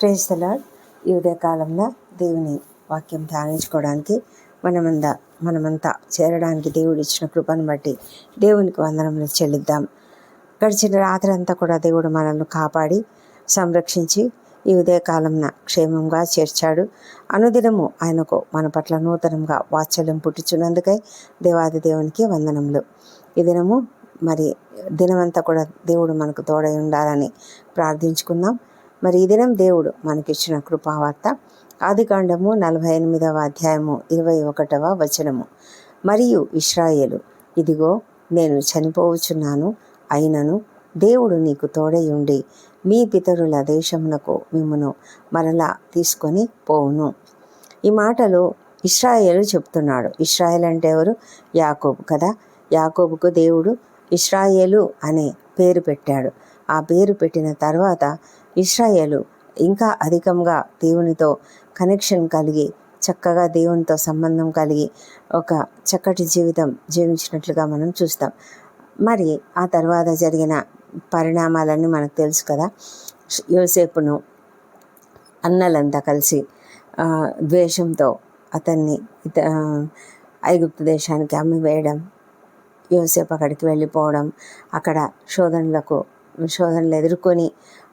Praise the ఈ ఉదయకాలంలో దేవుని వాక్యం ధ్యానించుకోవడానికి మనమంతా మనమంతా చేరడానికి దేవుడు ఇచ్చిన కృపను బట్టి దేవునికి వందనములు చెల్లిద్దాం. గడిచిన రాత్రి అంతా కూడా దేవుడు మనల్ని కాపాడి సంరక్షించి ఈ ఉదయకాలంన క్షేమంగా చేర్చాడు. అనుదినము ఆయనకు మన పట్ల నూతనంగా వాత్సల్యం పుట్టించున్నందుకై దేవాది దేవునికి వందనములు. ఈ దినము మరి దినమంతా కూడా దేవుడు మనకు తోడై ఉండాలని ప్రార్థించుకుందాం. మరి ఈ దినం దేవుడు మనకిచ్చిన కృపావార్త. ఆదికాండము నలభై ఎనిమిదవ అధ్యాయము ఇరవై ఒకటవ వచనము. మరియు ఇస్రాయేలు ఇదిగో నేను చనిపోవచ్చున్నాను అయినను దేవుడు నీకు తోడై ఉండి మీ పితరుల దేశమునకు మిమ్మను మరలా తీసుకొని పోవును. ఈ మాటలు ఇస్రాయేలు చెప్తున్నాడు. ఇస్రాయేల్ అంటే ఎవరు? యాకోబు కదా. యాకోబుకు దేవుడు ఇస్రాయేలు అనే పేరు పెట్టాడు. ఆ పేరు పెట్టిన తర్వాత ఇస్రాయేలు ఇంకా అధికంగా దేవునితో కనెక్షన్ కలిగి చక్కగా దేవునితో సంబంధం కలిగి ఒక చక్కటి జీవితం జీవించినట్లుగా మనం చూస్తాం. మరి ఆ తర్వాత జరిగిన పరిణామాలన్నీ మనకు తెలుసు కదా. యోసేపును అన్నలంతా కలిసి ద్వేషంతో అతన్ని ఇత ఐగుప్తు దేశానికి అమ్మివేయడం యోసేపు అక్కడికి వెళ్ళిపోవడం అక్కడ శోధనలకు శోధనలు ఎదుర్కొని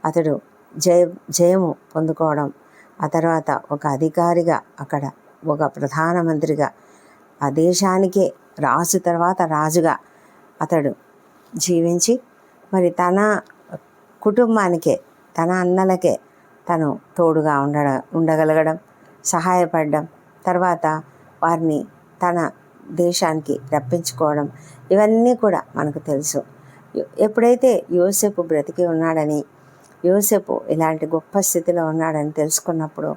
అతడు జయ జయము పొందుకోవడం. ఆ తర్వాత ఒక అధికారిగా అక్కడ ఒక ప్రధానమంత్రిగా ఆ దేశానికే రాజు తర్వాత రాజుగా అతడు జీవించి మరి తన కుటుంబానికే తన అన్నలకే తను తోడుగా ఉండ ఉండగలగడం సహాయపడడం తర్వాత వారిని తన దేశానికి రప్పించుకోవడం ఇవన్నీ కూడా మనకు తెలుసు. ఎప్పుడైతే యోసేపు బ్రతికి ఉన్నాడని యోసేపు ఇలాంటి గొప్ప స్థితిలో ఉన్నాడని తెలుసుకున్నప్పుడు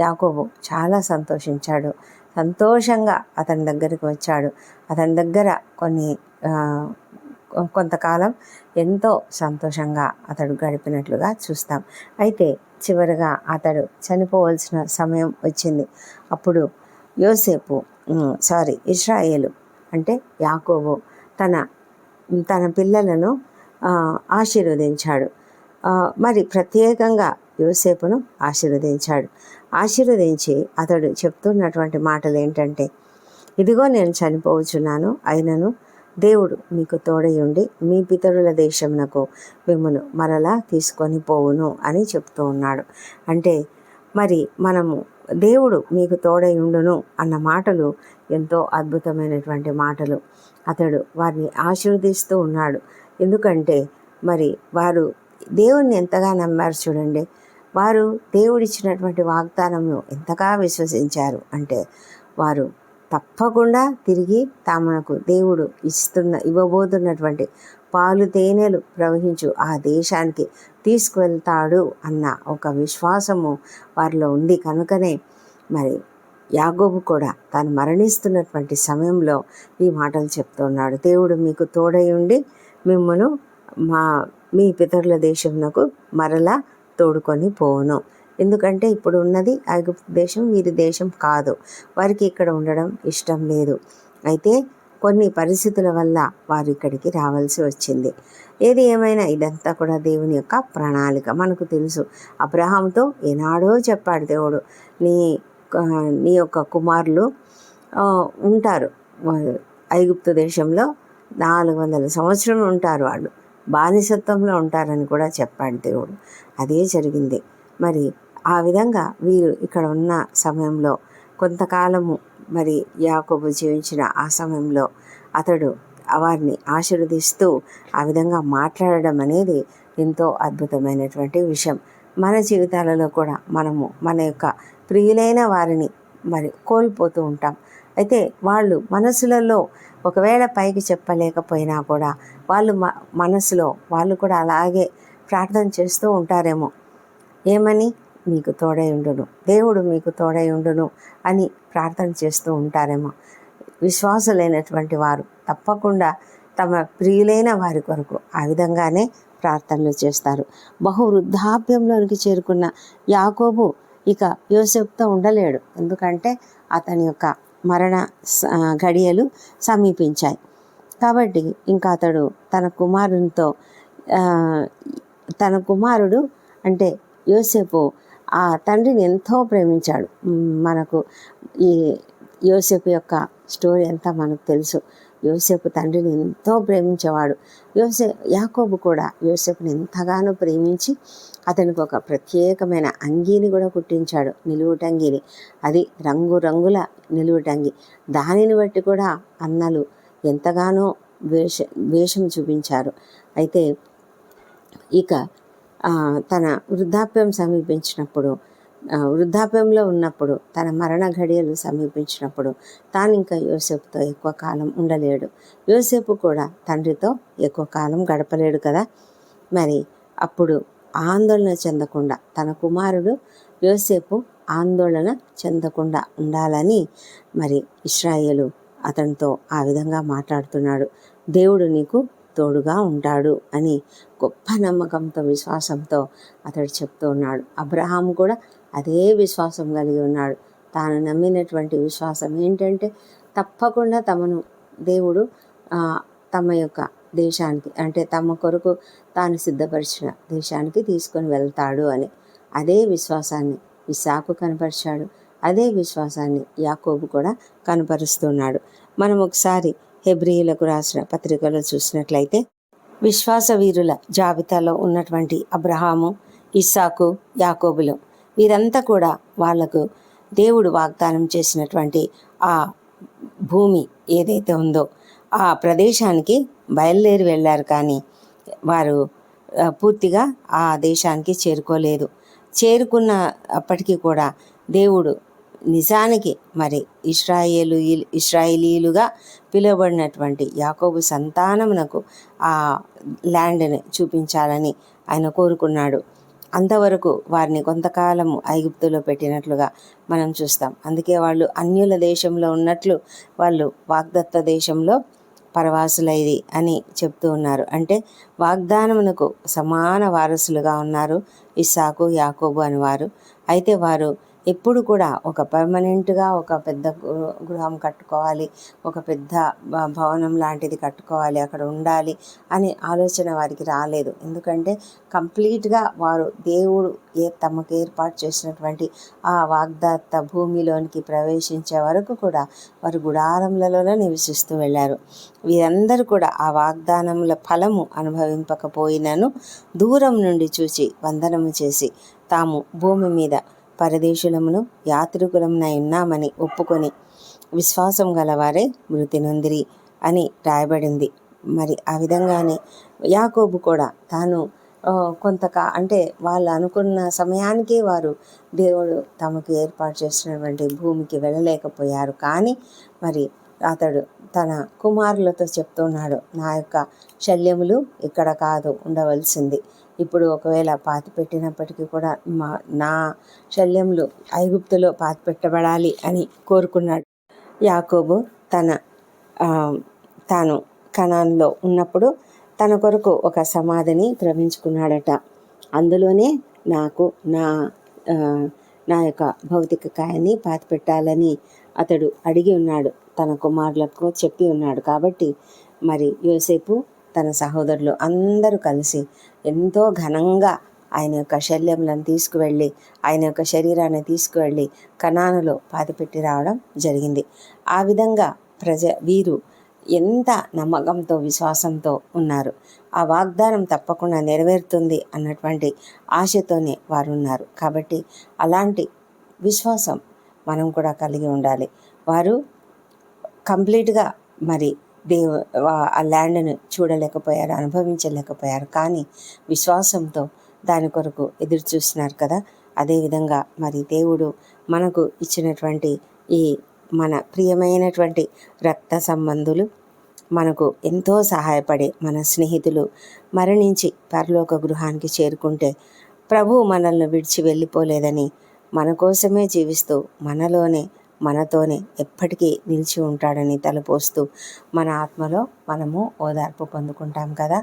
యాకోబు చాలా సంతోషించాడు. సంతోషంగా అతని దగ్గరికి వచ్చాడు. అతని దగ్గర కొన్ని కొంతకాలం ఎంతో సంతోషంగా అతడు గడిపినట్లుగా చూస్తాం. అయితే చివరిగా అతడు చనిపోవలసిన సమయం వచ్చింది. అప్పుడు యోసేపు సారీ ఇస్రాయేలు అంటే యాకోబు తన తన పిల్లలను ఆశీర్వదించాడు. మరి ప్రత్యేకంగా యోసేపును ఆశీర్వదించాడు. ఆశీర్వదించి అతడు చెప్తున్నటువంటి మాటలు ఏంటంటే ఇదిగో నేను చనిపోవచ్చున్నాను అయినను దేవుడు మీకు తోడై ఉండి మీ పితరుల దేశమునకు మిమ్మను మరలా తీసుకొని పోవును అని చెప్తూ ఉన్నాడు. అంటే మరి మనము దేవుడు మీకు తోడై ఉండును అన్న మాటలు ఎంతో అద్భుతమైనటువంటి మాటలు. అతడు వారిని ఆశీర్వదిస్తూ ఉన్నాడు. ఎందుకంటే మరి వారు దేవుణ్ణి ఎంతగా నమ్మారు చూడండి. వారు దేవుడిచ్చినటువంటి వాగ్దానము ఎంతగా విశ్వసించారు అంటే వారు తప్పకుండా తిరిగి తమకు దేవుడు ఇస్తున్న ఇవ్వబోతున్నటువంటి పాలు తేనెలు ప్రవహించు ఆ దేశానికి తీసుకువెళ్తాడు అన్న ఒక విశ్వాసము వారిలో ఉంది. కనుకనే మరి యాగోబు కూడా తాను మరణిస్తున్నటువంటి సమయంలో ఈ మాటలు చెప్తున్నాడు. దేవుడు మీకు తోడై ఉండి మిమ్మను మా మీ పితరుల దేశమునకు మరలా తోడుకొని పోవును. ఎందుకంటే ఇప్పుడు ఉన్నది ఐగుప్తు దేశం వీరి దేశం కాదు. వారికి ఇక్కడ ఉండడం ఇష్టం లేదు. అయితే కొన్ని పరిస్థితుల వల్ల వారు ఇక్కడికి రావాల్సి వచ్చింది. ఏది ఏమైనా ఇదంతా కూడా దేవుని యొక్క ప్రణాళిక. మనకు తెలుసు అబ్రహాంతో ఏనాడో చెప్పాడు దేవుడు నీ నీ యొక్క కుమారులు ఉంటారు. ఐగుప్తు దేశంలో నాలుగు వందల సంవత్సరం ఉంటారు వాళ్ళు. బానిసత్వంలో ఉంటారని కూడా చెప్పాడు దేవుడు. అదే జరిగింది. మరి ఆ విధంగా వీరు ఇక్కడ ఉన్న సమయంలో కొంతకాలము మరి యాకోబు జీవించిన ఆ సమయంలో అతడు వారిని ఆశీర్వదిస్తూ ఆ విధంగా మాట్లాడడం అనేది ఎంతో అద్భుతమైనటువంటి విషయం. మన జీవితాలలో కూడా మనము మన యొక్క ప్రియులైన వారిని మరి కోల్పోతూ ఉంటాం. అయితే వాళ్ళు మనసులలో ఒకవేళ పైకి చెప్పలేకపోయినా కూడా వాళ్ళు మ మనసులో వాళ్ళు కూడా అలాగే ప్రార్థన చేస్తూ ఉంటారేమో. ఏమని? మీకు తోడై ఉండును. దేవుడు మీకు తోడై ఉండును అని ప్రార్థన చేస్తూ ఉంటారేమో. విశ్వాసులైనటువంటి వారు తప్పకుండా తమ ప్రియులైన వారి కొరకు ఆ విధంగానే ప్రార్థనలు చేస్తారు. బహు వృద్ధాప్యంలోనికి చేరుకున్న యాకోబు ఇక యోసెఫ్తో ఉండలేడు. ఎందుకంటే అతని యొక్క మరణ స- సమీపించాయి. కాబట్టి ఇంకా అతడు తన కుమారునితో తన కుమారుడు అంటే యోసేపు ఆ తండ్రిని ఎంతో ప్రేమించాడు. మనకు ఈ యోసేపు యొక్క స్టోరీ అంతా మనకు తెలుసు. యోసేపు తండ్రిని ఎంతో ప్రేమించేవాడు. యోసే యాకోబు కూడా యోసేపుని ఎంతగానో ప్రేమించి అతనికి ఒక ప్రత్యేకమైన అంగీని కూడా కుట్టించాడు. నిలువుటంగిని అది రంగురంగుల నిలువుటంగి దానిని బట్టి కూడా అన్నలు ఎంతగానో వేష వేషం చూపించారు. అయితే ఇక తన వృద్ధాప్యం సమీపించినప్పుడు వృద్ధాప్యంలో ఉన్నప్పుడు తన మరణ ఘడియలు సమీపించినప్పుడు తాను ఇంకా యోసేపుతో ఎక్కువ కాలం ఉండలేడు. యోసేపు కూడా తండ్రితో ఎక్కువ కాలం గడపలేడు కదా? మరి అప్పుడు ఆందోళన చెందకుండా తన కుమారుడు యోసేపు ఆందోళన చెందకుండా ఉండాలని మరి ఇస్రాయేలు అతనితో ఆ విధంగా మాట్లాడుతున్నాడు. దేవుడు నీకు తోడుగా ఉంటాడు అని గొప్ప నమ్మకంతో విశ్వాసంతో అతడు చెప్తూ ఉన్నాడు. అబ్రహాం కూడా అదే విశ్వాసం కలిగి ఉన్నాడు. తాను నమ్మినటువంటి విశ్వాసం ఏంటంటే తప్పకుండా తమను దేవుడు తమ యొక్క దేశానికి అంటే తమ కొరకు తాను సిద్ధపరిచిన దేశానికి తీసుకొని వెళ్తాడు అని. అదే విశ్వాసాన్ని ఇసాకు కనపరిచాడు. అదే విశ్వాసాన్ని యాకోబు కూడా కనపరుస్తున్నాడు. మనం ఒకసారి హెబ్రియులకు రాసిన పత్రికలో చూసినట్లయితే విశ్వాస వీరుల జాబితాలో ఉన్నటువంటి అబ్రహాము ఇస్సాకు యాకోబులు వీరంతా కూడా వాళ్ళకు దేవుడు వాగ్దానం చేసినటువంటి ఆ భూమి ఏదైతే ఉందో ఆ ప్రదేశానికి బయలుదేరి వెళ్ళారు కానీ వారు పూర్తిగా ఆ దేశానికి చేరుకోలేదు. చేరుకున్న అప్పటికీ కూడా దేవుడు నిజానికి మరి ఇస్రాయేలు ఇస్రాయేలీలుగా పిలువబడినటువంటి యాకోబు సంతానమునకు ఆ ల్యాండ్ని చూపించాలని ఆయన కోరుకున్నాడు. అంతవరకు వారిని కొంతకాలం ఐగుప్తులో పెట్టినట్లుగా మనం చూస్తాం. అందుకే వాళ్ళు అన్యుల దేశంలో ఉన్నట్లు వాళ్ళు వాగ్దత్త దేశంలో పరవాసులైది అని చెప్తూ ఉన్నారు. అంటే వాగ్దానమునకు సమాన వారసులుగా ఉన్నారు ఇస్సాకు యాకోబు అని వారు అయితే వారు ఎప్పుడు కూడా ఒక పర్మనెంట్గా ఒక పెద్ద గృహం కట్టుకోవాలి ఒక పెద్ద భవనం లాంటిది కట్టుకోవాలి అక్కడ ఉండాలి అనే ఆలోచన వారికి రాలేదు. ఎందుకంటే కంప్లీట్గా వారు దేవుడు ఏ తమకు ఏర్పాటు చేసినటువంటి ఆ వాగ్దత్త భూమిలోనికి ప్రవేశించే వరకు కూడా వారు గుడారములలోనే నివసిస్తూ వెళ్ళారు. వీరందరూ కూడా ఆ వాగ్దానముల ఫలము అనుభవింపకపోయినను దూరం నుండి చూచి వందనము చేసి తాము భూమి మీద పరదేశులమును యాత్రికులమునై ఉన్నామని ఒప్పుకొని విశ్వాసం గలవారే మృతి నొందిరి అని రాయబడింది. మరి ఆ విధంగానే యాకోబు కూడా తాను కొంతకా అంటే వాళ్ళు అనుకున్న సమయానికి వారు దేవుడు తమకు ఏర్పాటు చేసినటువంటి భూమికి వెళ్ళలేకపోయారు. కానీ మరి అతడు తన కుమారులతో చెప్తున్నాడు నా యొక్క శల్యములు ఇక్కడ కాదు ఉండవలసింది. ఇప్పుడు ఒకవేళ పాతి పెట్టినప్పటికీ కూడా మా నా శల్యంలో ఐగుప్తులో పాతి పెట్టబడాలి అని కోరుకున్నాడు. యాకోబు తన తాను కణాల్లో ఉన్నప్పుడు తన కొరకు ఒక సమాధిని త్రవించుకున్నాడట అందులోనే నాకు నా నా యొక్క భౌతిక కాయాన్ని పాతి పెట్టాలని అతడు అడిగి ఉన్నాడు. తన కుమారులకు చెప్పి ఉన్నాడు. కాబట్టి మరి యోసేపు తన సహోదరులు అందరూ కలిసి ఎంతో ఘనంగా ఆయన యొక్క శల్యములను తీసుకువెళ్ళి ఆయన యొక్క శరీరాన్ని తీసుకువెళ్ళి కణానులో పాతిపెట్టి రావడం జరిగింది. ఆ విధంగా ప్రజ వీరు ఎంత నమ్మకంతో విశ్వాసంతో ఉన్నారు ఆ వాగ్దానం తప్పకుండా నెరవేరుతుంది అన్నటువంటి ఆశతోనే వారు ఉన్నారు కాబట్టి అలాంటి విశ్వాసం మనం కూడా కలిగి ఉండాలి. వారు కంప్లీట్గా మరి దేవు ఆ ల్యాండ్ను చూడలేకపోయారు అనుభవించలేకపోయారు. కానీ విశ్వాసంతో దాని కొరకు ఎదురు చూస్తున్నారు కదా. అదేవిధంగా మరి దేవుడు మనకు ఇచ్చినటువంటి ఈ మన ప్రియమైనటువంటి రక్త సంబంధులు మనకు ఎంతో సహాయపడే మన స్నేహితులు మరణించి పరలోక గృహానికి చేరుకుంటే ప్రభు మనల్ని విడిచి వెళ్ళిపోలేదని మన కోసమే జీవిస్తూ మనలోనే మనతోనే ఎప్పటికీ నిలిచి ఉంటాడని తలపోస్తూ మన ఆత్మలో మనము ఓదార్పు పొందుకుంటాం కదా.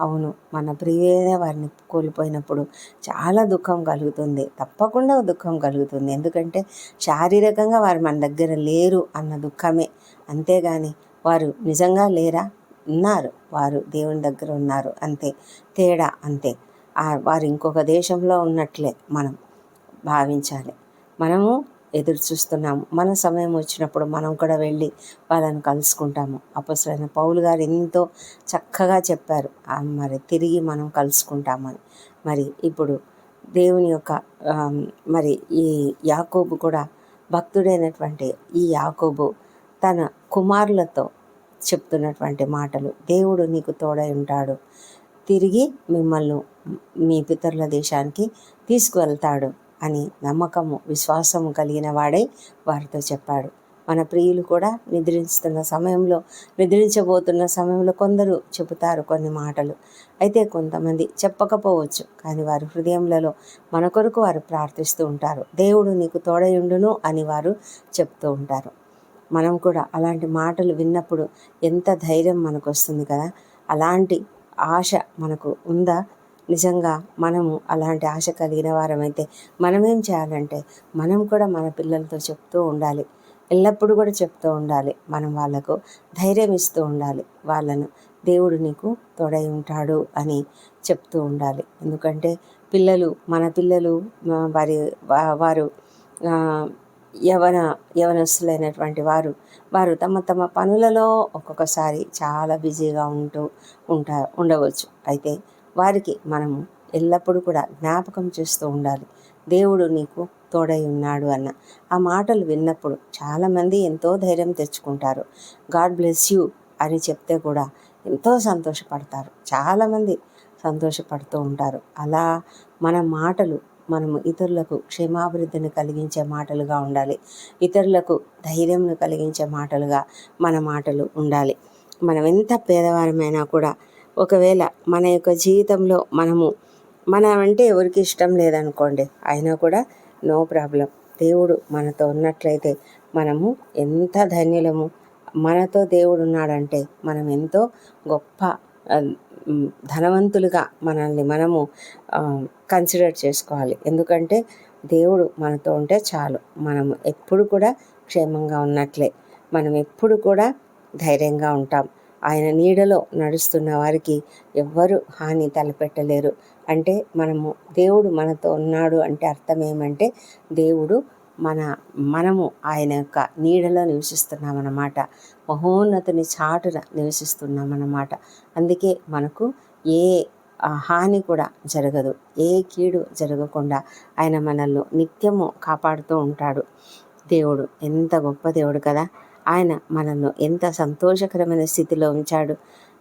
అవును మన ప్రియమైన వారిని కోల్పోయినప్పుడు చాలా దుఃఖం కలుగుతుంది. తప్పకుండా దుఃఖం కలుగుతుంది. ఎందుకంటే శారీరకంగా వారు మన దగ్గర లేరు అన్న దుఃఖమే. అంతేగాని వారు నిజంగా లేరా? ఉన్నారు. వారు దేవుని దగ్గర ఉన్నారు. అంతే. తేడా అంతే. వారు ఇంకొక దేశంలో ఉన్నట్లే మనం భావించాలి. మనము ఎదురు చూస్తున్నాము. మన సమయం వచ్చినప్పుడు మనం కూడా వెళ్ళి వాళ్ళని కలుసుకుంటాము. అపసరైన పౌలు గారు ఎంతో చక్కగా చెప్పారు. మరి తిరిగి మనం కలుసుకుంటామని. మరి ఇప్పుడు దేవుని యొక్క మరి ఈ యాకోబు కూడా భక్తుడైనటువంటి ఈ యాకోబు తన కుమారులతో చెప్తున్నటువంటి మాటలు. దేవుడు నీకు తోడై ఉంటాడు. తిరిగి మిమ్మల్ని మీ పితరుల దేశానికి తీసుకువెళ్తాడు. అని నమ్మకము విశ్వాసము కలిగిన వాడై వారితో చెప్పాడు. మన ప్రియులు కూడా నిద్రిస్తున్న సమయంలో నిద్రించబోతున్న సమయంలో కొందరు చెబుతారు కొన్ని మాటలు. అయితే కొంతమంది చెప్పకపోవచ్చు కానీ వారి హృదయంలలో మన కొరకు వారు ప్రార్థిస్తూ ఉంటారు. దేవుడు నీకు తోడయుండును అని వారు చెప్తూ ఉంటారు. మనం కూడా అలాంటి మాటలు విన్నప్పుడు ఎంత ధైర్యం మనకు వస్తుంది కదా? అలాంటి ఆశ మనకు ఉందా? నిజంగా మనము అలాంటి ఆశ కలిగిన వారమైతే మనమేం చేయాలంటే మనం కూడా మన పిల్లలతో చెప్తూ ఉండాలి. ఎల్లప్పుడూ కూడా చెప్తూ ఉండాలి. మనం వాళ్ళకు ధైర్యం ఇస్తూ ఉండాలి. వాళ్ళను దేవుడు నీకు తోడై ఉంటాడు అని చెప్తూ ఉండాలి. ఎందుకంటే పిల్లలు మన పిల్లలు వారి వారు యవన యవనస్తులైనటువంటి వారు వారు తమ తమ పనులలో ఒక్కొక్కసారి చాలా బిజీగా ఉంటూ ఉంటా ఉండవచ్చు. అయితే వారికి మనము ఎల్లప్పుడూ కూడా జ్ఞాపకం చేస్తూ ఉండాలి. దేవుడు నీకు తోడై ఉన్నాడు అన్న ఆ మాటలు విన్నప్పుడు చాలామంది ఎంతో ధైర్యం తెచ్చుకుంటారు. గాడ్ బ్లెస్ యూ అని చెప్తే కూడా ఎంతో సంతోషపడతారు. చాలామంది సంతోషపడుతూ ఉంటారు. అలా మన మాటలు మనము ఇతరులకు క్షేమాభివృద్ధిని కలిగించే మాటలుగా ఉండాలి. ఇతరులకు ధైర్యంను కలిగించే మాటలుగా మన మాటలు ఉండాలి. మనం ఎంత పేదవారమైనా కూడా ఒకవేళ మన యొక్క జీవితంలో మనము మన అంటే ఎవరికి ఇష్టం లేదనుకోండి అయినా కూడా నో ప్రాబ్లం. దేవుడు మనతో ఉన్నట్లయితే మనము ఎంత ధన్యులము. మనతో దేవుడు ఉన్నాడంటే మనం ఎంతో గొప్ప ధనవంతులుగా మనల్ని మనము కన్సిడర్ చేసుకోవాలి. ఎందుకంటే దేవుడు మనతో ఉంటే చాలు. మనము ఎప్పుడు కూడా క్షేమంగా ఉన్నట్లే. మనం ఎప్పుడు కూడా ధైర్యంగా ఉంటాం. ఆయన నీడలో నడుస్తున్న వారికి ఎవ్వరు హాని తలపెట్టలేరు. అంటే మనము దేవుడు మనతో ఉన్నాడు అంటే అర్థం ఏమంటే దేవుడు మన మనము ఆయన యొక్క నీడలో నివసిస్తున్నామన్నమాట. మహోన్నతుని చాటున నివసిస్తున్నామన్నమాట. అందుకే మనకు ఏ హాని కూడా జరగదు. ఏ కీడు జరగకుండా ఆయన మనల్ని నిత్యము కాపాడుతూ ఉంటాడు దేవుడు. ఎంత గొప్ప దేవుడు కదా! ఆయన మనల్ని ఎంత సంతోషకరమైన స్థితిలో ఉంచాడు.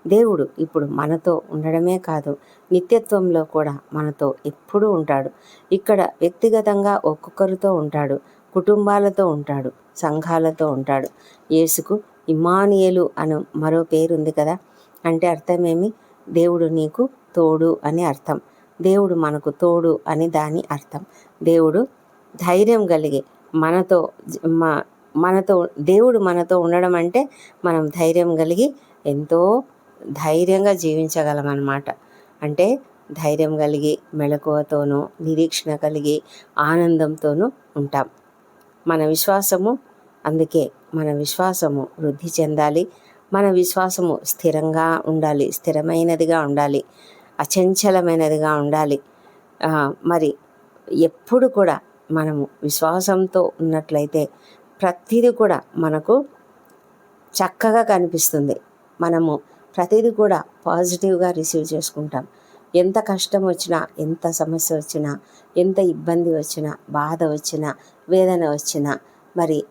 దేవుడు ఇప్పుడు మనతో ఉండడమే కాదు నిత్యత్వంలో కూడా మనతో ఎప్పుడూ ఉంటాడు. ఇక్కడ వ్యక్తిగతంగా ఒక్కొక్కరితో ఉంటాడు కుటుంబాలతో ఉంటాడు సంఘాలతో ఉంటాడు. యేసుకు ఇమానియలు అను మరో పేరుంది కదా? అంటే అర్థమేమి? దేవుడు నీకు తోడు అని అర్థం. దేవుడు మనకు తోడు అని దాని అర్థం. దేవుడు ధైర్యం కలిగి మనతో మా మనతో దేవుడు మనతో ఉండడం అంటే మనం ధైర్యం కలిగి ఎంతో ధైర్యంగా జీవించగలం అన్నమాట. అంటే ధైర్యం కలిగి మెలకువతోనూ నిరీక్షణ కలిగి ఆనందంతోనూ ఉంటాం. మన విశ్వాసము అందుకే మన విశ్వాసము వృద్ధి చెందాలి. మన విశ్వాసము స్థిరంగా ఉండాలి స్థిరమైనదిగా ఉండాలి అచంచలమైనదిగా ఉండాలి. మరి ఎప్పుడు కూడా మనము విశ్వాసంతో ఉన్నట్లయితే ప్రతిదీ కూడా మనకు చక్కగా కనిపిస్తుంది. మనము ప్రతిదీ కూడా పాజిటివ్గా రిసీవ్ చేసుకుంటాం. ఎంత కష్టం వచ్చినా ఎంత సమస్య వచ్చినా ఎంత ఇబ్బంది వచ్చినా బాధ వచ్చినా వేదన వచ్చినా మరి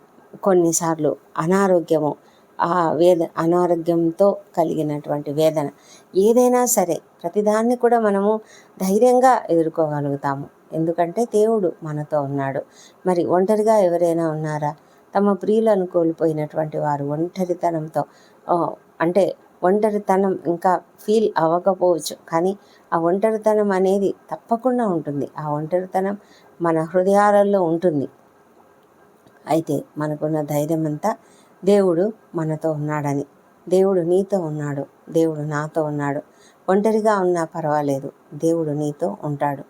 కొన్నిసార్లు అనారోగ్యము ఆ వేద అనారోగ్యంతో కలిగినటువంటి వేదన ఏదైనా సరే ప్రతిదాన్ని కూడా మనము ధైర్యంగా ఎదుర్కోగలుగుతాము. ఎందుకంటే దేవుడు మనతో ఉన్నాడు. మరి ఒంటరిగా ఎవరైనా ఉన్నారా? తమ ప్రియులను కోల్పోయినటువంటి వారు ఒంటరితనంతో అంటే ఒంటరితనం ఇంకా ఫీల్ అవ్వకపోవచ్చు. కానీ ఆ ఒంటరితనం అనేది తప్పకుండా ఉంటుంది. ఆ ఒంటరితనం మన హృదయాలలో ఉంటుంది. అయితే మనకున్న ధైర్యం అంతా దేవుడు మనతో ఉన్నాడని. దేవుడు నీతో ఉన్నాడు. దేవుడు నాతో ఉన్నాడు. ఒంటరిగా ఉన్నా పర్వాలేదు. దేవుడు నీతో ఉంటాడు.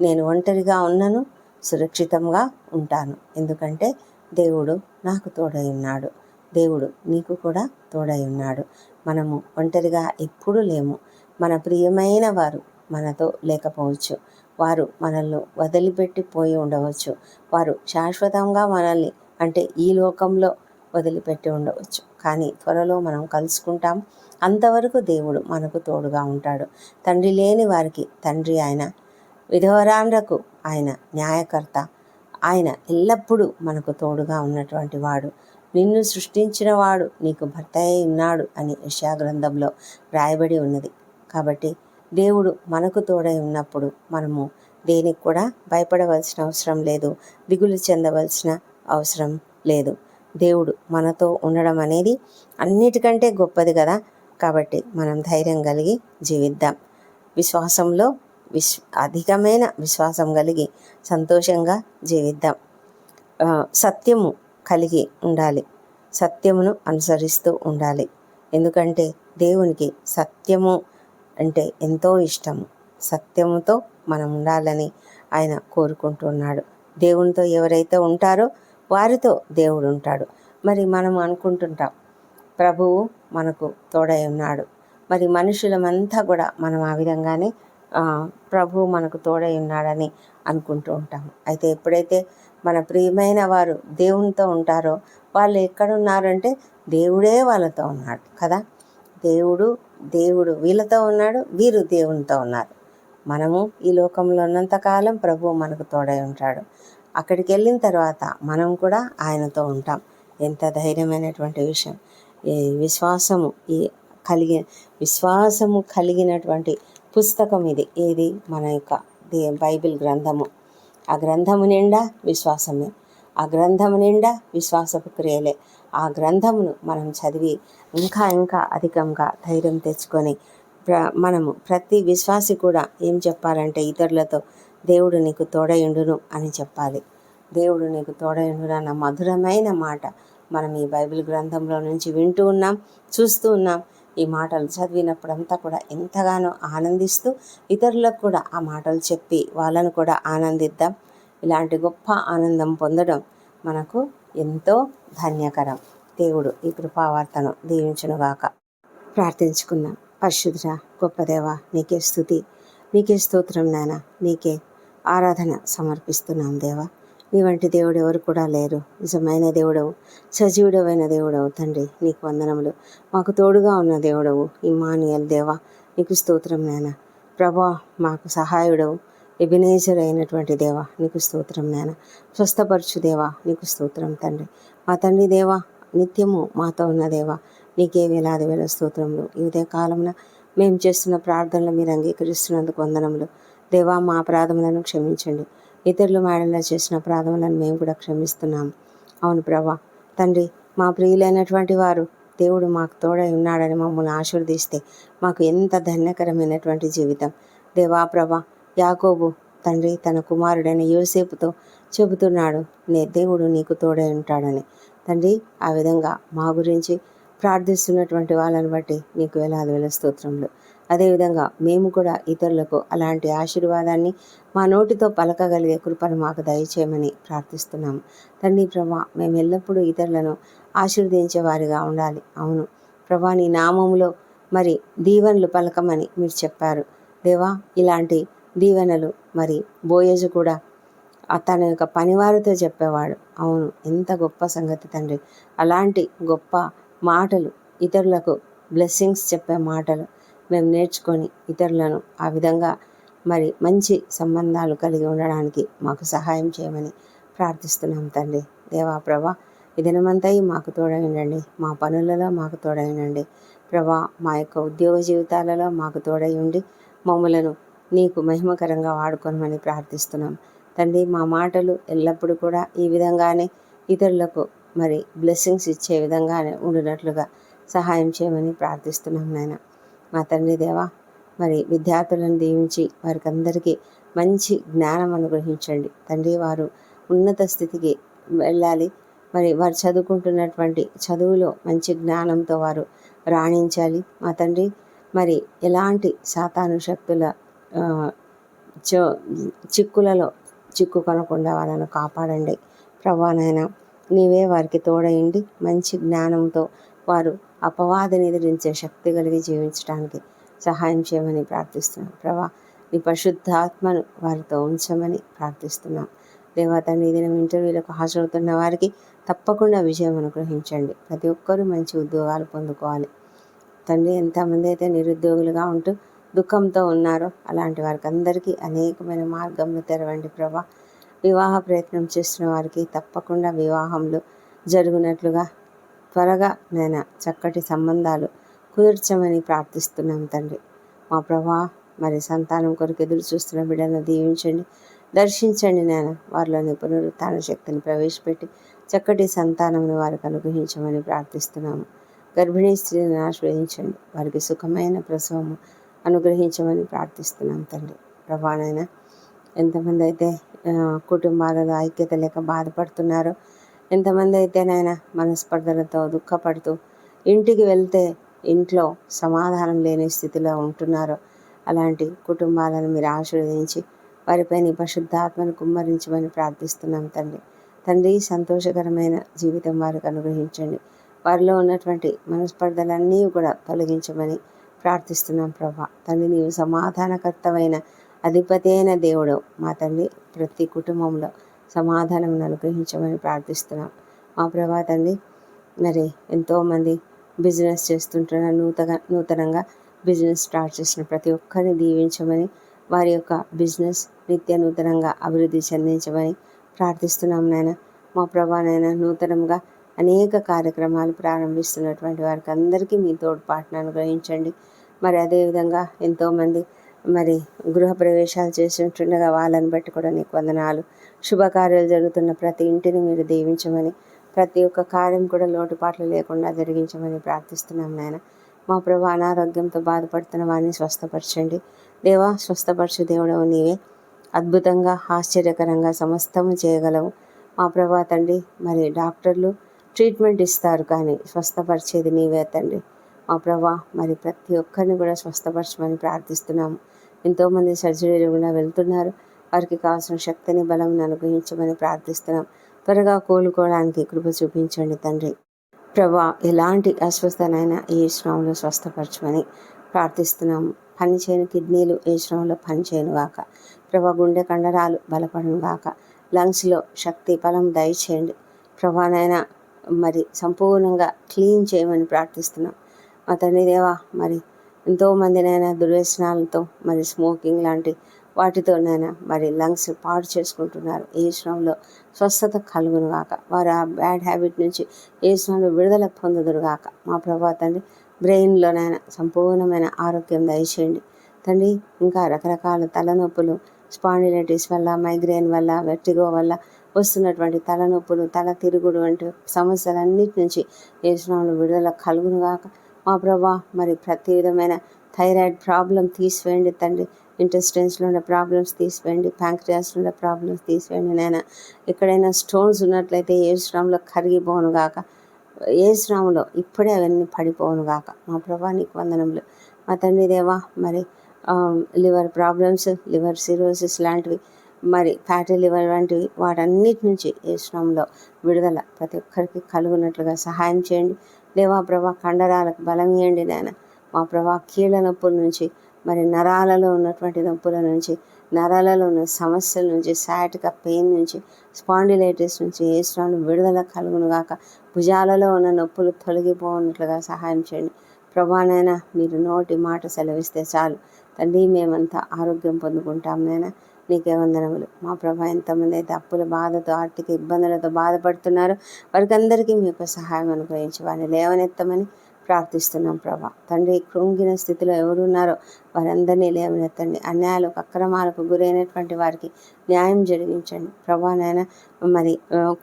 నేను ఒంటరిగా ఉన్నను సురక్షితంగా ఉంటాను. ఎందుకంటే దేవుడు నాకు తోడై ఉన్నాడు. దేవుడు నీకు కూడా తోడై ఉన్నాడు. మనము ఒంటరిగా ఎప్పుడూ లేము. మన ప్రియమైన వారు మనతో లేకపోవచ్చు. వారు మనల్ని వదిలిపెట్టి పోయి ఉండవచ్చు. వారు శాశ్వతంగా మనల్ని అంటే ఈ లోకంలో వదిలిపెట్టి ఉండవచ్చు. కానీ త్వరలో మనం కలుసుకుంటాం. అంతవరకు దేవుడు మనకు తోడుగా ఉంటాడు. తండ్రి లేని వారికి తండ్రి ఆయన విధవరాండ్రకు ఆయన న్యాయకర్త. ఆయన ఎల్లప్పుడూ మనకు తోడుగా ఉన్నటువంటి వాడు. నిన్ను సృష్టించిన వాడు నీకు భర్త అయి ఉన్నాడు అని యశా గ్రంథంలో రాయబడి ఉన్నది. కాబట్టి దేవుడు మనకు తోడై ఉన్నప్పుడు మనము దేనికి కూడా భయపడవలసిన అవసరం లేదు. దిగులు చెందవలసిన అవసరం లేదు. దేవుడు మనతో ఉండడం అనేది అన్నిటికంటే గొప్పది కదా. కాబట్టి మనం ధైర్యం కలిగి జీవిద్దాం. విశ్వాసంలో విశ్ అధికమైన విశ్వాసం కలిగి సంతోషంగా జీవిద్దాం. సత్యము కలిగి ఉండాలి. సత్యమును అనుసరిస్తూ ఉండాలి. ఎందుకంటే దేవునికి సత్యము అంటే ఎంతో ఇష్టము. సత్యముతో మనం ఉండాలని ఆయన కోరుకుంటున్నాడు. దేవునితో ఎవరైతే ఉంటారో వారితో దేవుడు ఉంటాడు. మరి మనం అనుకుంటుంటాం ప్రభువు మనకు తోడై ఉన్నాడు. మరి మనుషులమంతా కూడా మనం ఆ విధంగానే ప్రభు ప్రభువు మనకు తోడై ఉన్నాడని అనుకుంటూ ఉంటాము. అయితే ఎప్పుడైతే మన ప్రియమైన వారు దేవునితో ఉంటారో వాళ్ళు ఎక్కడున్నారంటే దేవుడే వాళ్ళతో ఉన్నాడు కదా. దేవుడు దేవుడు వీళ్ళతో ఉన్నాడు వీరు దేవునితో ఉన్నారు. మనము ఈ లోకంలో ఉన్నంతకాలం ప్రభువు మనకు తోడై ఉంటాడు. అక్కడికి వెళ్ళిన తర్వాత మనం కూడా ఆయనతో ఉంటాం. ఎంత ధైర్యమైనటువంటి విషయం. ఈ విశ్వాసము ఈ కలిగి విశ్వాసము కలిగినటువంటి పుస్తకం ఇది. ఏది? మన యొక్క దే- బైబిల్ గ్రంథము. ఆ గ్రంథము నిండా విశ్వాసమే. ఆ గ్రంథము నిండా విశ్వాసపు క్రియలే. ఆ గ్రంథమును మనం చదివి ఇంకా ఇంకా అధికంగా ధైర్యం తెచ్చుకొని ప్ర- మనము ప్రతి విశ్వాసి కూడా ఏం చెప్పాలంటే ఇతరులతో దేవుడు నీకు తోడయుండును అని చెప్పాలి. దేవుడు నీకు తోడయుండును అన్న మధురమైన మాట మనం ఈ బైబిల్ గ్రంథంలో నుంచి వింటూ ఉన్నాం చూస్తూ ఉన్నాం. ఈ మాటలు చదివినప్పుడంతా కూడా ఎంతగానో ఆనందిస్తూ ఇతరులకు కూడా ఆ మాటలు చెప్పి వాళ్ళను కూడా ఆనందిద్దాం. ఇలాంటి గొప్ప ఆనందం పొందడం మనకు ఎంతో ధన్యకరం. దేవుడు ఈ కృపావార్తను దీవించునుగాక. ప్రార్థించుకుందాం. పరిశుద్ర గొప్పదేవ నీకే స్థుతి నీకే స్తోత్రం నాయన నీకే ఆరాధన సమర్పిస్తున్నాం దేవా. నీ వంటి దేవుడు ఎవరు కూడా లేరు. నిజమైన దేవుడవు సజీవుడవైన దేవుడవు తండ్రి. నీకు వందనములు. మాకు తోడుగా ఉన్న దేవుడవు ఇమానియల్ దేవా. నీకు స్తోత్రం నాయన. ప్రభా మాకు సహాయుడవు ఎబినేజర్ అయినటువంటి దేవా. నీకు స్తోత్రం నాయన. స్వస్థపరచు దేవా. నీకు స్తోత్రం తండ్రి. మా తండ్రి దేవా నిత్యము మాతో ఉన్న దేవా. నీకే వేలాది వేల స్తోత్రములు. ఈ ఉదయ కాలంలో మేము చేస్తున్న ప్రార్థనలు మీరు అంగీకరిస్తున్నందుకు వందనములు. దేవా మా అపరాధములను క్షమించండి. ఇతరులు మేడలో చేసిన అపరాధములను మేము కూడా క్షమిస్తున్నాము అవును ప్రభా. తండ్రి మా ప్రియులైనటువంటి వారు దేవుడు మాకు తోడై ఉన్నాడని మమ్మల్ని ఆశీర్వదిస్తే మాకు ఎంత ధన్యకరమైనటువంటి జీవితం. దేవా ప్రభా యాకోబు తండ్రి తన కుమారుడైన యోసేపుతో చెబుతున్నాడు నే దేవుడు నీకు తోడై ఉంటాడని. తండ్రి ఆ విధంగా మా గురించి ప్రార్థిస్తున్నటువంటి వాళ్ళని బట్టి నీకు వేలాది వేల స్తోత్రములు. అదేవిధంగా మేము కూడా ఇతరులకు అలాంటి ఆశీర్వాదాన్ని మా నోటితో పలకగలిగే కృపను మాకు దయచేయమని ప్రార్థిస్తున్నాము తండ్రి ప్రభా మేము ఎల్లప్పుడూ ఇతరులను ఆశీర్వదించే వారిగా ఉండాలి. అవును. ప్రభా నీ నామములో మరి దీవెనలు పలకమని మీరు చెప్పారు. దేవా ఇలాంటి దీవెనలు మరి బోయజు కూడా తన యొక్క పనివారితో చెప్పేవాడు. అవును ఎంత గొప్ప సంగతి తండ్రి. అలాంటి గొప్ప మాటలు ఇతరులకు బ్లెస్సింగ్స్ చెప్పే మాటలు మేము నేర్చుకొని ఇతరులను ఆ విధంగా మరి మంచి సంబంధాలు కలిగి ఉండడానికి మాకు సహాయం చేయమని ప్రార్థిస్తున్నాం తండ్రి. దేవా ప్రభా ఈ దినమంతా మాకు తోడై మా పనులలో మాకు తోడైనండి ప్రభా మా యొక్క ఉద్యోగ జీవితాలలో మాకు తోడై ఉండి మమ్మలను నీకు మహిమకరంగా వాడుకోనమని ప్రార్థిస్తున్నాం. తండ్రి మా మాటలు ఎల్లప్పుడూ కూడా ఈ విధంగానే ఇతరులకు మరి బ్లెస్సింగ్స్ ఇచ్చే విధంగానే ఉండినట్లుగా సహాయం చేయమని ప్రార్థిస్తున్నాం నాయన. మా తండ్రి దేవా మరి విద్యార్థులను దీవించి వారికి అందరికీ మంచి జ్ఞానం అనుగ్రహించండి. తండ్రి వారు ఉన్నత స్థితికి వెళ్ళాలి. మరి వారు చదువుకుంటున్నటువంటి చదువులో మంచి జ్ఞానంతో వారు రాణించాలి. మా తండ్రి మరి ఎలాంటి సాతాను శక్తుల చో చిక్కులలో చిక్కుకొనకుండా వాళ్ళను కాపాడండి. ప్రభానైనా నీవే వారికి తోడయండి. మంచి జ్ఞానంతో వారు అపవాదిని ఎదిరించే శక్తి కలిగి జీవించడానికి సహాయం చేయమని ప్రార్థిస్తున్నాను ప్రభా నీ పరిశుద్ధాత్మను వారితో ఉంచమని ప్రార్థిస్తున్నాం. దేవతని ఈ దినం ఇంటర్వ్యూలకు హాజరవుతున్న వారికి తప్పకుండా విజయం అనుగ్రహించండి. ప్రతి ఒక్కరూ మంచి ఉద్యోగాలు పొందుకోవాలి. తండ్రి ఎంతమంది అయితే నిరుద్యోగులుగా ఉంటూ దుఃఖంతో ఉన్నారో అలాంటి వారికి అందరికీ అనేకమైన మార్గంలో తెరవండి ప్రభా. వివాహ ప్రయత్నం చేస్తున్న వారికి తప్పకుండా వివాహంలో జరుగునట్లుగా త్వరగా నేను చక్కటి సంబంధాలు కుదుర్చమని ప్రార్థిస్తున్నాం తండ్రి. మా ప్రభా మరి సంతానం కొరకు ఎదురు చూస్తున్న బిడ్డను దీవించండి దర్శించండి నేను. వారిలోని పునరుత్న శక్తిని ప్రవేశపెట్టి చక్కటి సంతానంను వారికి అనుగ్రహించమని ప్రార్థిస్తున్నాము. గర్భిణీ స్త్రీని ఆశ్రయించండి వారికి సుఖమైన ప్రసవము అనుగ్రహించమని ప్రార్థిస్తున్నాం తండ్రి. ప్రభానైనా ఎంతమంది అయితే కుటుంబాలలో ఐక్యత లేక బాధపడుతున్నారో ఎంతమంది అయితే నాయన మనస్పర్ధలతో దుఃఖపడుతూ ఇంటికి వెళ్తే ఇంట్లో సమాధానం లేని స్థితిలో ఉంటున్నారో అలాంటి కుటుంబాలను మీరు ఆశీర్వదించి వారిపై నీ పరిశుద్ధాత్మను కుమ్మరించమని ప్రార్థిస్తున్నాం తండ్రి. తండ్రి సంతోషకరమైన జీవితం వారికి అనుగ్రహించండి. వారిలో ఉన్నటువంటి మనస్పర్ధలన్నీ కూడా తొలగించమని ప్రార్థిస్తున్నాం ప్రభా. తండ్రి నీవు సమాధానకర్తమైన అధిపతి అయిన దేవుడు మా తండ్రి. ప్రతి కుటుంబంలో సమాధానం అనుగ్రహించమని ప్రార్థిస్తున్నాం. మా ప్రభా తండ్రి మరి ఎంతోమంది బిజినెస్ చేస్తుంటున్న నూతన నూతనంగా బిజినెస్ స్టార్ట్ చేసిన ప్రతి ఒక్కరిని దీవించమని వారి యొక్క బిజినెస్ నిత్య నూతనంగా అభివృద్ధి చెందించమని ప్రార్థిస్తున్నాం నాయన. మా ప్రభానైనా నూతనంగా అనేక కార్యక్రమాలు ప్రారంభిస్తున్నటువంటి వారికి అందరికీ మీ తోడ్పాటును అనుగ్రహించండి. మరి అదేవిధంగా ఎంతోమంది మరి గృహ ప్రవేశాలు చేస్తుండగా వాళ్ళని బట్టి కూడా నీకు వందనాలు. శుభకార్యాలు జరుగుతున్న ప్రతి ఇంటిని మీరు దీవించమని ప్రతి ఒక్క కార్యం కూడా లోటుపాట్లు లేకుండా జరిగించమని ప్రార్థిస్తున్నాం నాయన. మా ప్రభు అనారోగ్యంతో బాధపడుతున్న వారిని స్వస్థపరచండి. దేవా స్వస్థపరచు దేవుడవు నీవే. అద్భుతంగా ఆశ్చర్యకరంగా సమస్తము చేయగలవు. మా ప్రభా తండ్రి మరి డాక్టర్లు ట్రీట్మెంట్ ఇస్తారు కానీ స్వస్థపరిచేది నీవే తండ్రి. మా ప్రభా మరి ప్రతి ఒక్కరిని కూడా స్వస్థపరచమని ప్రార్థిస్తున్నాము. ఎంతోమంది సర్జరీలు కూడా వెళ్తున్నారు. వారికి కావాల్సిన శక్తిని బలం అనుగ్రహించమని ప్రార్థిస్తున్నాం. త్వరగా కోలుకోవడానికి కృప చూపించండి తండ్రి. ప్రభా ఎలాంటి అస్వస్థనైనా ఏ శ్రమంలో స్వస్థపరచమని ప్రార్థిస్తున్నాం. పని చేయని కిడ్నీలు ఏ శ్రమంలో పని చేయను గాక. ప్రభా గుండె కండరాలు బలపడను గాక. లంగ్స్లో శక్తి బలం దయచేయండి. ప్రభానైనా మరి సంపూర్ణంగా క్లీన్ చేయమని ప్రార్థిస్తున్నాం. మా తండ్రి దేవా మరి ఎంతోమందినైనా దుర్వ్యసనాలతో మరి స్మోకింగ్ లాంటి వాటితోనైనా మరి లంగ్స్ పాడు చేసుకుంటున్నారు. ఏ శ్రమంలో స్వస్థత కలుగునుగాక. వారు ఆ బ్యాడ్ హ్యాబిట్ నుంచి ఏ శ్రమంలో విడుదల పొందుదురుగాక. మా ప్రభా తండ్రి బ్రెయిన్లోనైనా సంపూర్ణమైన ఆరోగ్యం దయచేయండి. తండ్రి ఇంకా రకరకాల తలనొప్పులు స్పాండిలైటిస్ వల్ల మైగ్రేన్ వల్ల వెర్టిగో వల్ల వస్తున్నటువంటి తలనొప్పులు తల తిరుగుడు వంటి సమస్యలన్నిటి నుంచి ఏ శ్రమంలో విడుదల కలుగునుగాక. మా ప్రభా మరి ప్రతి విధమైన థైరాయిడ్ ప్రాబ్లం తీసివేయండి తండ్రి. ఇంటెస్టైన్స్లో ఉన్న ప్రాబ్లమ్స్ తీసివేయండి ప్యాంక్రియాస్లో ఉన్న ప్రాబ్లమ్స్ తీసివేయండి నేను ఎక్కడైనా స్టోన్స్ ఉన్నట్లయితే ఏ శ్రమంలో కరిగిపోను గాక. ఏ శ్రమంలో ఇప్పుడే అవన్నీ పడిపోను గాక. మా ప్రభా నీకు వందనములు. మా తండ్రి దేవా మరి లివర్ ప్రాబ్లమ్స్ లివర్ సిరోసిస్ లాంటివి మరి ఫ్యాటీ లివర్ వంటివి వాటన్నిటి నుంచి ఏ శ్రమంలో విడుదల ప్రతి ఒక్కరికి కలుగునట్లుగా సహాయం చేయండి. లేవా ప్రభా కండరాలకు బలం ఇవ్వండి నాయన. మా ప్రభా కీళ్ళ నొప్పుల నుంచి మరి నరాలలో ఉన్నటువంటి నొప్పుల నుంచి నరాలలో ఉన్న సమస్యల నుంచి సాటిక పెయిన్ నుంచి స్పాండిలైటిస్ నుంచి ఏ విడుదల కలుగును గాక భుజాలలో ఉన్న నొప్పులు తొలగిపోనట్లుగా సహాయం చేయండి. ప్రభానైనా మీరు నోటి మాట సెలవిస్తే చాలు. తండ్రి మేమంతా ఆరోగ్యం పొందుకుంటాం నైనా నీకే వందనములు. మా ప్రభా ఎంతమంది అయితే అప్పుల బాధతో ఆర్థిక ఇబ్బందులతో బాధపడుతున్నారో వారికి అందరికీ మీ యొక్క సహాయం అనుగ్రహించి వారిని లేవనెత్తమని ప్రార్థిస్తున్నాం ప్రభా. తండ్రి కృంగిన స్థితిలో ఎవరున్నారో వారందరినీ లేవనెత్తండి. అన్యాయాలకు అక్రమాలకు గురైనటువంటి వారికి న్యాయం జరిగించండి. ప్రభా నాయన మరి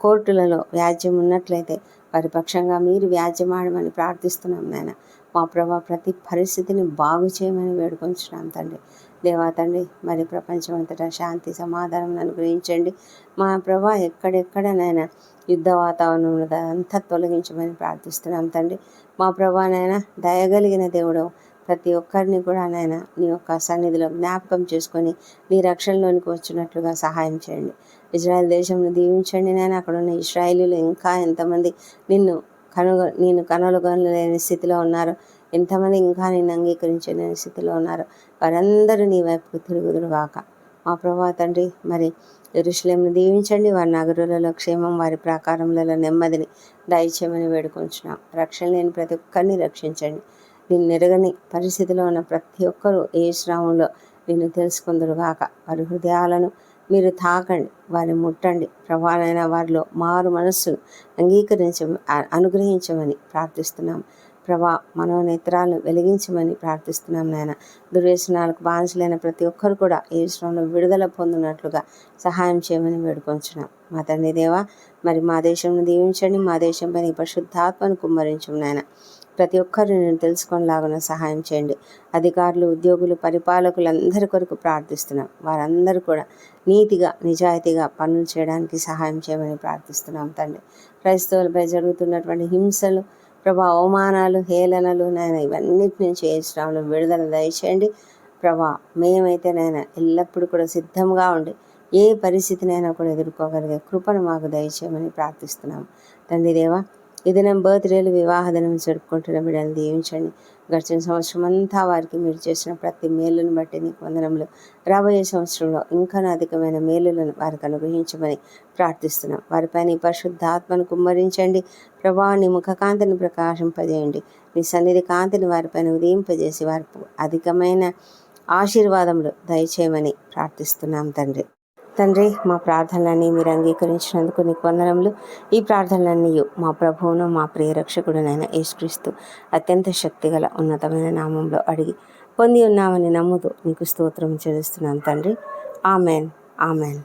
కోర్టులలో వ్యాజ్యం ఉన్నట్లయితే వారి పక్షంగా మీరు వ్యాజ్యమాడమని ప్రార్థిస్తున్నాం నాయన. మా ప్రభా ప్రతి పరిస్థితిని బాగు చేయమని వేడుకొంచున్నాం తండ్రి. దేవా తండ్రి మరి ప్రపంచం అంతటా శాంతి సమాధానం అనుగ్రహించండి. మా ప్రభా ఎక్కడెక్కడనైనా యుద్ధ వాతావరణంలో అంతా తొలగించమని ప్రార్థిస్తున్నాం తండ్రి. మా ప్రభానైనా దయగలిగిన దేవుడు ప్రతి ఒక్కరిని కూడా నాయన నీ యొక్క సన్నిధిలో జ్ఞాపకం చేసుకొని నీ రక్షణలోనికి వచ్చినట్లుగా సహాయం చేయండి. ఇజ్రాయెల్ దేశంను దీవించండి నేను అక్కడ ఉన్న ఇస్రాయేలీలు ఇంకా ఎంతమంది నిన్ను కనుగొ నేను కనుగొనలేని స్థితిలో ఉన్నారు. ఎంతమంది ఇంకా నేను అంగీకరించలేని స్థితిలో ఉన్నారు. వారందరూ నీ వైపుకు తిరుగుదురుగాక మా ప్రభా తండ్రి మరి ఎరుషులేంను దీవించండి. వారి నగరులలో క్షేమం వారి ప్రాకారములలో నెమ్మదిని దయచేయమని వేడుకుంటున్నాం రక్షణ లేని ప్రతి ఒక్కరిని రక్షించండి. నిన్ను ఎరగని పరిస్థితిలో ఉన్న ప్రతి ఒక్కరూ ఏ శ్రావంలో నిన్ను తెలుసుకుందరుగాక వారి హృదయాలను మీరు తాకండి. వారిని ముట్టండి. ప్రభావైన వారిలో మారు మనస్సును అంగీకరించ అనుగ్రహించమని ప్రార్థిస్తున్నాం. ప్రభా మనోనేత్రాలు వెలిగించమని ప్రార్థిస్తున్నాం నాయన. దుర్వ్యసనాలకు బానిసలైన ప్రతి ఒక్కరు కూడా ఈ విషయంలో విడుదల పొందినట్లుగా సహాయం చేయమని వేడుకొంచున్నాం. మా తండ్రి దేవా మరి మా దేశంను దీవించండి మా దేశంపై నీ పరిశుద్ధాత్మను కుమ్మరించం నాయన. ప్రతి ఒక్కరు నేను తెలుసుకొనిలాగా సహాయం చేయండి. అధికారులు ఉద్యోగులు పరిపాలకులు అందరి కొరకు ప్రార్థిస్తున్నాం. వారందరూ కూడా నీతిగా నిజాయితీగా పనులు చేయడానికి సహాయం చేయమని ప్రార్థిస్తున్నాం తండ్రి. క్రైస్తవులపై జరుగుతున్నటువంటి హింసలు ప్రభా అవమానాలు హేళనలు నేను ఇవన్నిటి నుంచి ఏసురాములు విడుదల దయచేయండి. ప్రభా మేమైతే నేను ఎల్లప్పుడూ కూడా సిద్ధంగా ఉండి ఏ పరిస్థితినైనా కూడా ఎదుర్కోగలిగే కృపను మాకు దయచేయమని ప్రార్థిస్తున్నాము. తండ్రి దేవా ఈ దినం బర్త్డేలు వివాహ దినం జరుపుకుంటున్న బిడ్డలు దీవించండి. గడిచిన సంవత్సరం అంతా వారికి మీరు చేసిన ప్రతి మేలును బట్టి నీకు వందనములు. రాబోయే సంవత్సరంలో ఇంకా అధికమైన మేలులను వారికి అనుగ్రహించమని ప్రార్థిస్తున్నాం. వారిపై ఈ పరిశుద్ధాత్మను కుమ్మరించండి. ప్రభా నీ ముఖకాంతిని ప్రకాశింపజేయండి. నీ సన్నిధి కాంతిని వారిపైన ఉదయింపజేసి వారి అధికమైన ఆశీర్వాదములు దయచేయమని ప్రార్థిస్తున్నాం తండ్రి. తండ్రి మా ప్రార్థనలన్నీ మీరు అంగీకరించినందుకు నీకు వందనములు. ఈ ప్రార్థనలన్నీ మా ప్రభువును మా ప్రియరక్షకుడునైన యేసుక్రీస్తు అత్యంత శక్తిగల ఉన్నతమైన నామంలో అడిగి పొంది ఉన్నామని నమ్ముతూ నీకు స్తోత్రం చెల్లిస్తున్నాను తండ్రి. ఆమెన్. ఆమెన్.